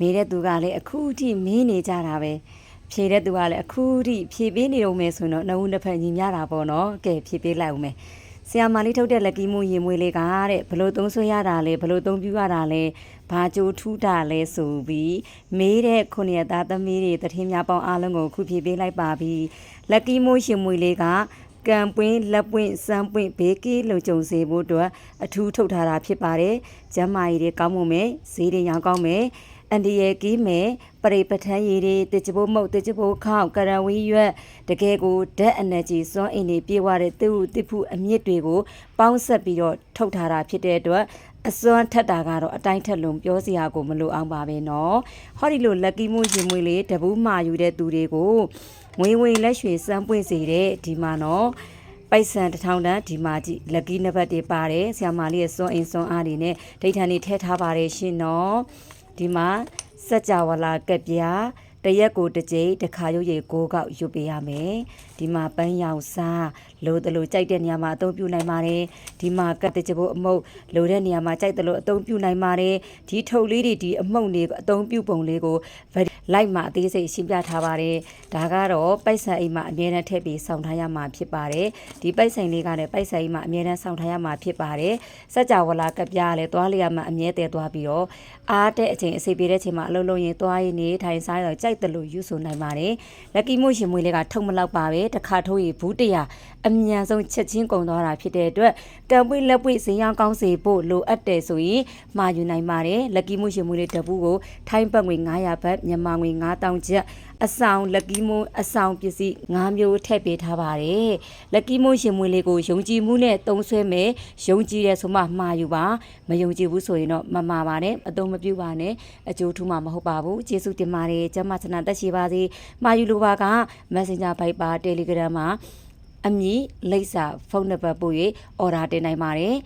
မေးတဲ့သူကလည်းအခုထိမင်းနေကြတာပဲဖြေတဲ့သူကလည်းအခုထိဖြေပေးနေတော့မယ်ဆိုတော့နှစ်ဦးနှစ်ဖက်ညီမျှတာပေါ့နော်ကဲဖြေပေးလိုက်အောင်မယ်ဆရာမလေးထုတ်တဲ့လက်ကြီးမှုရင်မွေးလေးကတဲ့ဘလို့သုံးဆွဲရတာလဲဘလို့သုံးပြရတာလဲဘာကြိုးထူးတာလဲဆိုပြီးမေးတဲ့ခုနှစ်ရက်သားသမီးတွေတထင်းများပေါင်းအားလုံးကိုခုဖြေပေးလိုက်ပါပြီလက်ကြီးမှုရှင်မွေးလေးကကံပွင့်လက်ပွင့်စမ်းပွင့်ဘေးကီလုံကြုံစေဖို့အတွက်အထူးထုတ်ထားတာဖြစ်ပါတယ်။ကျမ်းမာရေးတွေကောင်းမှုမယ်ဈေးတွေရောင်းကောင်းမယ် အန်ဒီရဲ့ကီးမယ်ပရိပဋ္ဌာန်းရည်တွေတချဖို့မုတ်တချဖို့ခေါက်ကရဝီရွက်တကယ်ကိုဓာတ် energy စွမ်းအင်တွေပြေဝတဲ့သူ့တိဖူအမြင့်တွေကိုပေါင်းဆက်ပြီးတော့ထုတ်ထားတာဖြစ်တဲ့အတွက်အစွမ်းထက်တာကတော့အတိုင်းထက်လုံးပြောစရာကိုမလိုအောင်ပါပဲเนาะဟောဒီလိုလက်ကီးမွေးရင်မွေးလေးတပူးမာယူတဲ့သူတွေကိုငွေဝင်လက်ရွှေစမ်းပွင့်စေတဲ့ဒီမှာเนาะ ပိုက်ဆန်တစ်ထောင်တန်းဒီမာကြီးလက်ကီးနှစ်ဘက်တွေပါတယ်ဆ iam မာလေးရဲ့စွန်းအင်စွန်းအားတွေနဲ့ဒိဋ္ဌာန်တွေထည့်ထားပါတယ်ရှင်နော် ဒီမှာစัจ java လာကက်ပြား တရက်ကိုတစ်ကြိမ်တစ်ခါရုပ်ရည်ကိုးကောက်ရွတ်ပေးရမယ်ဒီမှာပန်းရောင်စားလိုတလို့ကြိုက်တဲ့နေရာမှာအသုံးပြုနိုင်ပါတယ်ဒီမှာကတ်တကြဖို့အမုတ်လိုတဲ့နေရာမှာကြိုက်တယ်လို့အသုံးပြုနိုင်ပါတယ်ဒီထုတ်လေးတွေဒီအမုတ်လေးကိုအသုံးပြုပုံလေးကိုလိုက်မှာအသေးစိတ်ရှင်းပြထားပါတယ်ဒါကတော့ပိုက်ဆံအိမ်မှာအမြဲတမ်းထည့်ပြီးစောင့်ထားရမှာဖြစ်ပါတယ်ဒီပိုက်ဆံလေးကလည်းပိုက်ဆံအိမ်မှာအမြဲတမ်းစောင့်ထားရမှာဖြစ်ပါတယ်စัจ java လာကက်ပြားကလည်းသွားလေးရမှာအမြဲတည်းသွားပြီးတော့အားတဲ့အချိန်အစီပေးတဲ့အချိန်မှာအလုံးလုံးရင်သွားရင်နေထိုင်စားရတော့ကြိုက်တယ်လို့ယူဆနိုင်ပါတယ်လက်ကီမို့ရှင်မွေးလေးကထုံမလောက်ပါပဲတစ်ခါထိုးရင်ဘူးတရာအမြန်ဆုံးချက်ချင်းကုန်သွားတာဖြစ်တဲ့အတွက်ကံပွေးလက်ပွေးစင်ရောင်းကောင်းစေဖို့လိုအပ်တယ်ဆိုရင်မှာယူနိုင်ပါတယ်လက်ကီမို့ရှင်မွေးလေးတပူးကိုထိုင်းဘတ်ငွေ900ဘတ်မြန်မာငွေ9000ကျပ်အဆောင်လက်ကီမိုးအဆောင်ပစ္စည်း9မျိုးထည့်ပေးထားပါတယ်လက်ကီမိုးရှင်မွေးလေးကိုယုံကြည်မှုနဲ့တုံးဆွဲမယ်ယုံကြည်တယ်ဆိုမှမှာယူပါမယုံကြည်ဘူးဆိုရင်တော့မမှာပါနဲ့အသုံးမပြုပါနဲ့အကျိုးထူးမှာမဟုတ်ပါဘူးကျေးဇူးတင်ပါတယ်ကျမချနာတက်ရှိပါစေမှာယူလိုပါက Messenger Viber Telegram မှာအမည်လိပ်စာဖုန်းနံပါတ်ပို့၍အော်ဒါတင်နိုင်ပါတယ်။